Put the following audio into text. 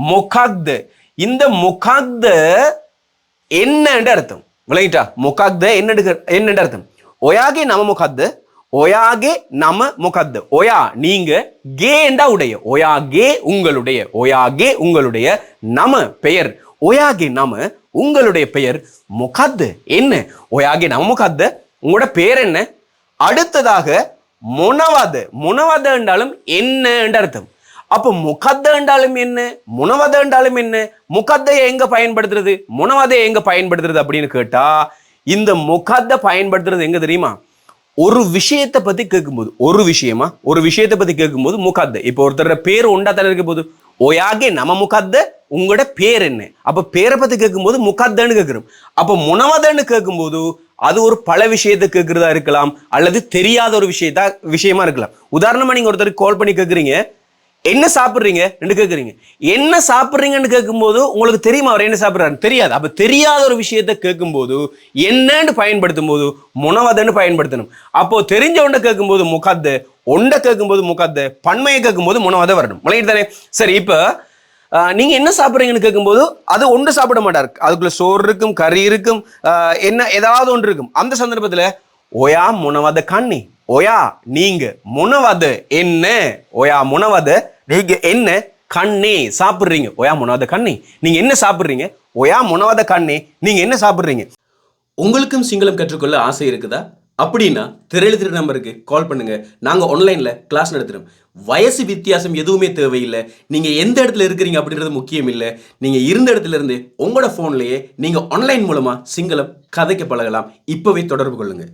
முகாக்து இந்த முகாக்து என்னன்ற அர்த்தம். விளங்கிட்டா? முகாக்து என்ன என்னன்னு அர்த்தம். ஒயாகே நம முகாத்து ஒயாகே நம முகத்து ஒயா நீங்க கேண்டா உடைய ஒயாகே உங்களுடைய ஒயாகே உங்களுடைய நம பெயர். ஒயாகே நம உங்களுடைய பெயர் முகத்து என்ன? ஒயாகே நம முகத்து உங்களோட பெயர் என்ன? அடுத்ததாக முனவாது. முனவத என்றாலும் என்னன்ற அர்த்தம். அப்போ முகத்த என்றாலும் என்ன? முனவதை என்றாலும் என்ன? முகத்தை எங்க பயன்படுத்துறது? முனவதை எங்க பயன்படுத்துறது அப்படின்னு கேட்டா இந்த முகத்தை பயன்படுத்துறது எங்க தெரியுமா? ஒரு விஷயத்தை பத்தி கேட்கும்போது ஒரு விஷயமா? ஒரு விஷயத்தை பத்தி கேட்கும்போது முகத்த. இப்போ ஒருத்தர பேர் உண்டா தானே இருக்க போது ஓயாகே நம்ம முகத்த உங்களோட பேர் என்ன? அப்ப பேரை பத்தி கேட்கும்போது முகத்தன்னு கேட்கிறோம். அப்ப முனவதன்னு கேட்கும்போது அது ஒரு பல விஷயத்தை கேட்கறதா இருக்கலாம் அல்லது தெரியாத ஒரு விஷயத்தா விஷயமா இருக்கலாம். உதாரணமா நீங்க ஒருத்தருக்கு கால் பண்ணி கேட்குறீங்க என்ன சாப்பிட்றீங்க? ரெண்டு கேட்குறீங்க என்ன சாப்பிட்றீங்கன்னு கேட்கும்போது உங்களுக்கு தெரியுமா அவர் என்ன சாப்பிட்றாரு தெரியாது. அப்போ தெரியாத ஒரு விஷயத்தை கேட்கும்போது என்னன்னு பயன்படுத்தும் போது முனவதன்னு பயன்படுத்தணும். அப்போது தெரிஞ்ச ஒன்றை கேட்கும்போது முகாத்து ஒன்றை கேட்கும்போது முகாத்து பன்மையை கேட்கும்போது முனவதை வரணும். முளையிட்டு தானே? சரி இப்போ நீங்கள் என்ன சாப்பிட்றீங்கன்னு கேட்கும்போது அது ஒன்று சாப்பிட மாட்டார். அதுக்குள்ளே சோறு இருக்கும் கறி இருக்கும் என்ன ஏதாவது ஒன்று இருக்கும். அந்த சந்தர்ப்பத்தில் ஒயா முனவத கண்ணி. ஒயா நீங்க. முனவத என்ன ஒயா முனவத நீங்க என்ன கண்ணே சாப்பிடுறீங்க. ஒயா முனவத கண்ணி. நீங்க என்ன சாப்பிடுறீங்க? ஒயா முனவத கண்ணே. நீங்க என்ன சாப்பிடுறீங்க? உங்களுக்கும் சிங்களம் கற்றுக்கொள்ள ஆசை இருக்குதா? அப்படின்னா திரஎழுதிர நம்பருக்கு கால் பண்ணுங்க. நாங்கள் ஆன்லைனில் கிளாஸ் நடத்துகிறோம் வயசு வித்தியாசம் எதுவுமே தேவையில்லை. நீங்கள் எந்த இடத்துல இருக்கிறீங்க அப்படின்றது முக்கியம் இல்லை. நீங்கள் இருந்த இடத்துல இருந்து உங்களோட ஃபோன்லேயே நீங்கள் ஆன்லைன் மூலமாக சிங்களம் கதைக்க பழகலாம். இப்போவே தொடர்பு கொள்ளுங்கள்